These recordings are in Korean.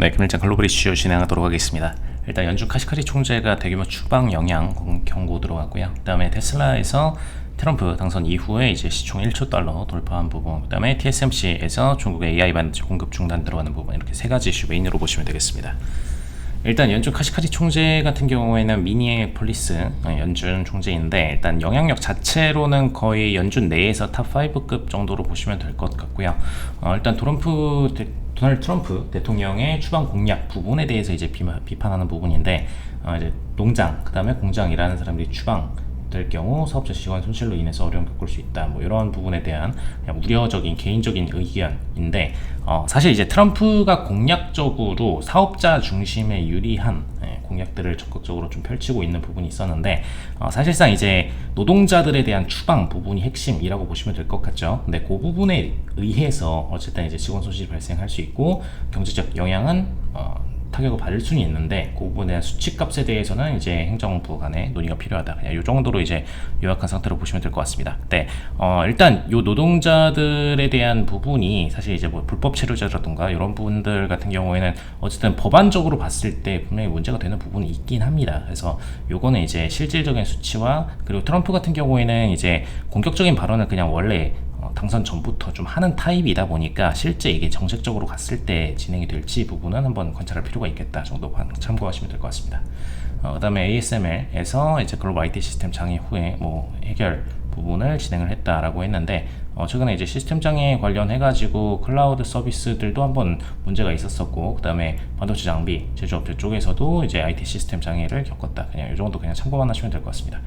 네, 금일장 글로벌 이슈 진행하도록 하겠습니다. 일단 연준 카시카리 총재가 대규모 추방 영향 공- 경고 들어갔고요. 그다음에 테슬라에서 트럼프 당선 이후에 이제 시총 1조 달러 돌파한 부분, 그다음에 TSMC에서 중국의 AI 반도체 공급 중단 들어가는 부분 이렇게 세 가지 이슈 메인으로 보시면 되겠습니다. 일단 연준 카시카리 총재 같은 경우에는 미니애폴리스 어, 연준 총재인데 일단 영향력 자체로는 거의 연준 내에서 탑 5급 정도로 보시면 될 것 같고요. 어, 일단 트럼프 대, 도널드 트럼프 대통령의 추방 공약 부분에 대해서 이제 비마, 비판하는 부분인데 어, 이제 농장 그다음에 공장 일하는 사람들이 추방 될 경우 사업자 시간 손실로 인해서 어려움 겪을 수 있다. 뭐 이런 부분에 대한 우려적인 개인적인 의견인데 어, 사실 이제 트럼프가 공약적으로 사업자 중심의 유리한 예, 공약들을 적극적으로 좀 펼치고 있는 부분이 있었는데 어, 사실상 이제 노동자들에 대한 추방 부분이 핵심이라고 보시면 될 것 같죠. 근데 그 부분에 의해서 어쨌든 이제 직원 손실이 발생할 수 있고 경제적 영향은 어, 타격을 받을 수는 있는데 그 부분에 대한 수치값에 대해서는 이제 행정부 간에 논의가 필요하다. 그냥 이 정도로 이제 요약한 상태로 보시면 될 것 같습니다. 네, 어, 일단 요 노동자들에 대한 부분이 사실 이제 뭐 불법 체류자라든가 이런 부분들 같은 경우에는 어쨌든 법안적으로 봤을 때 분명히 문제가 되는 부분이 있긴 합니다. 그래서 요거는 이제 실질적인 수치와 그리고 트럼프 같은 경우에는 이제 공격적인 발언을 그냥 원래 어, 당선 전부터 좀 하는 타입이다 보니까 실제 이게 정책적으로 갔을 때 진행이 될지 부분은 한번 관찰할 필요가 있겠다 정도 관- 참고하시면 될 것 같습니다. 어, 그 다음에 ASML에서 이제 글로벌 IT 시스템 장애 후에 뭐 해결 부분을 진행을 했다라고 했는데 어, 최근에 이제 시스템 장애 관련해 가지고 클라우드 서비스들도 한번 문제가 있었었고 그 다음에 반도체 장비 제조업체 쪽에서도 이제 IT 시스템 장애를 겪었다. 그냥 이 정도 그냥 참고만 하시면 될 것 같습니다.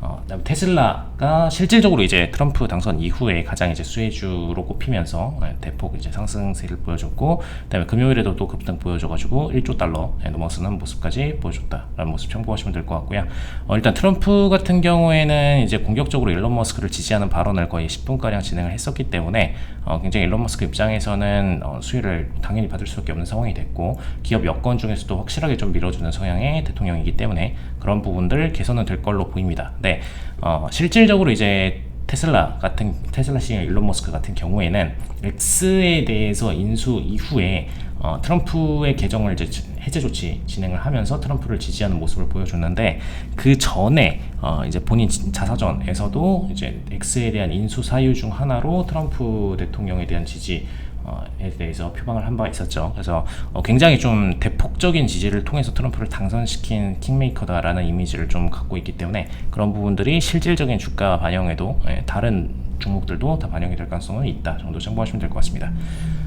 어, 그다음에 테슬라가 실질적으로 이제 트럼프 당선 이후에 가장 이제 수혜주로 꼽히면서 예, 대폭 이제 상승세를 보여줬고 그다음에 금요일에도 또 급등 보여줘가지고 1조 달러 예, 넘어서는 모습까지 보여줬다라는 모습 참고하시면 될 것 같고요. 어, 일단 트럼프 같은 경우에는 이제 공격적으로 일론 머스크를 지지하는 발언을 거의 10분 가량 진행 을 했었기 때문에 어, 굉장히 일론 머스크 입장에서는 어, 수혜를 당연히 받을 수밖에 없는 상황이 됐고 기업 여건 중에서도 확실하게 좀 밀어주는 성향의 대통령이기 때문에 그런 부분들 개선은 될 걸로 보입니다. 네, 어, 실질적으로 이제 테슬라 같은 테슬라 CEO 일론 머스크 같은 경우에는 X에 대해서 인수 이후에 어, 트럼프의 계정을 이제 지- 해제 조치 진행을 하면서 트럼프를 지지하는 모습을 보여줬는데 그 전에 어, 이제 본인 지- 자사전에서도 이제 X에 대한 인수 사유 중 하나로 트럼프 대통령에 대한 지지 어, 에 대해서 표방을 한 바가 있었죠. 그래서 어, 굉장히 좀 대폭적인 지지를 통해서 트럼프를 당선시킨 킹메이커다라는 이미지를 좀 갖고 있기 때문에 그런 부분들이 실질적인 주가 반영에도 예, 다른 종목들도 다 반영이 될 가능성은 있다 정도 참고하시면 될 것 같습니다.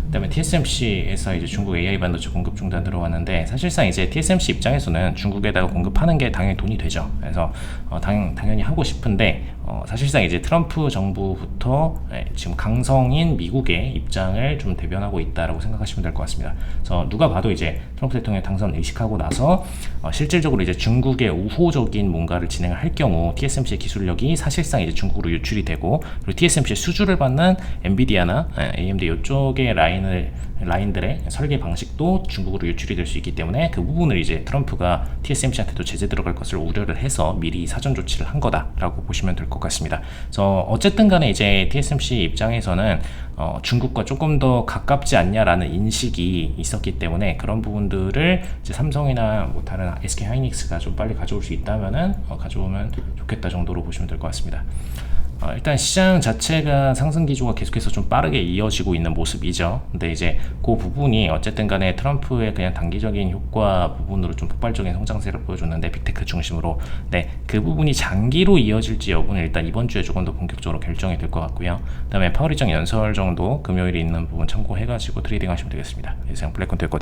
그다음에 TSMC에서 이제 중국 AI 반도체 공급 중단 들어왔는데 사실상 이제 TSMC 입장에서는 중국에다가 공급하는 게 당연히 돈이 되죠. 그래서 어, 당, 당연히 하고 싶은데 어, 사실상 이제 트럼프 정부부터 예, 지금 강성인 미국의 입장을 좀 대변하고 있다라고 생각하시면 될 것 같습니다. 그래서 누가 봐도 이제 트럼프 대통령 당선 의식하고 나서 어, 실질적으로 이제 중국의 우호적인 뭔가를 진행을 할 경우 TSMC의 기술력이 사실상 이제 중국으로 유출이 되고 그리고 TSMC의 수주를 받는 엔비디아나 예, AMD 이쪽의 라인을 라인들의 설계 방식도 중국으로 유출이 될 수 있기 때문에 그 부분을 이제 트럼프가 TSMC한테도 제재 들어갈 것을 우려를 해서 미리 사전 조치를 한 거다라고 보시면 될 것 같습니다. 그래서 어쨌든 간에 이제 TSMC 입장에서는 어, 중국과 조금 더 가깝지 않냐라는 인식이 있었기 때문에 그런 부분들을 이제 삼성이나 뭐 다른 SK 하이닉스가 좀 빨리 가져올 수 있다면은 어, 가져오면 좋겠다 정도로 보시면 될 것 같습니다. 어, 일단 시장 자체가 상승 기조가 계속해서 좀 빠르게 이어지고 있는 모습이죠. 근데 이제 그 부분이 어쨌든 간에 트럼프의 그냥 단기적인 효과 부분으로 좀 폭발적인 성장세를 보여줬는데 빅테크 중심으로 네, 그 부분이 장기로 이어질지 여부는 일단 이번 주에 조금 더 본격적으로 결정이 될 것 같고요. 그다음에 파월 일정 연설 정도 금요일에 있는 부분 참고해가지고 트레이딩 하시면 되겠습니다. 이상 블랙콘 될것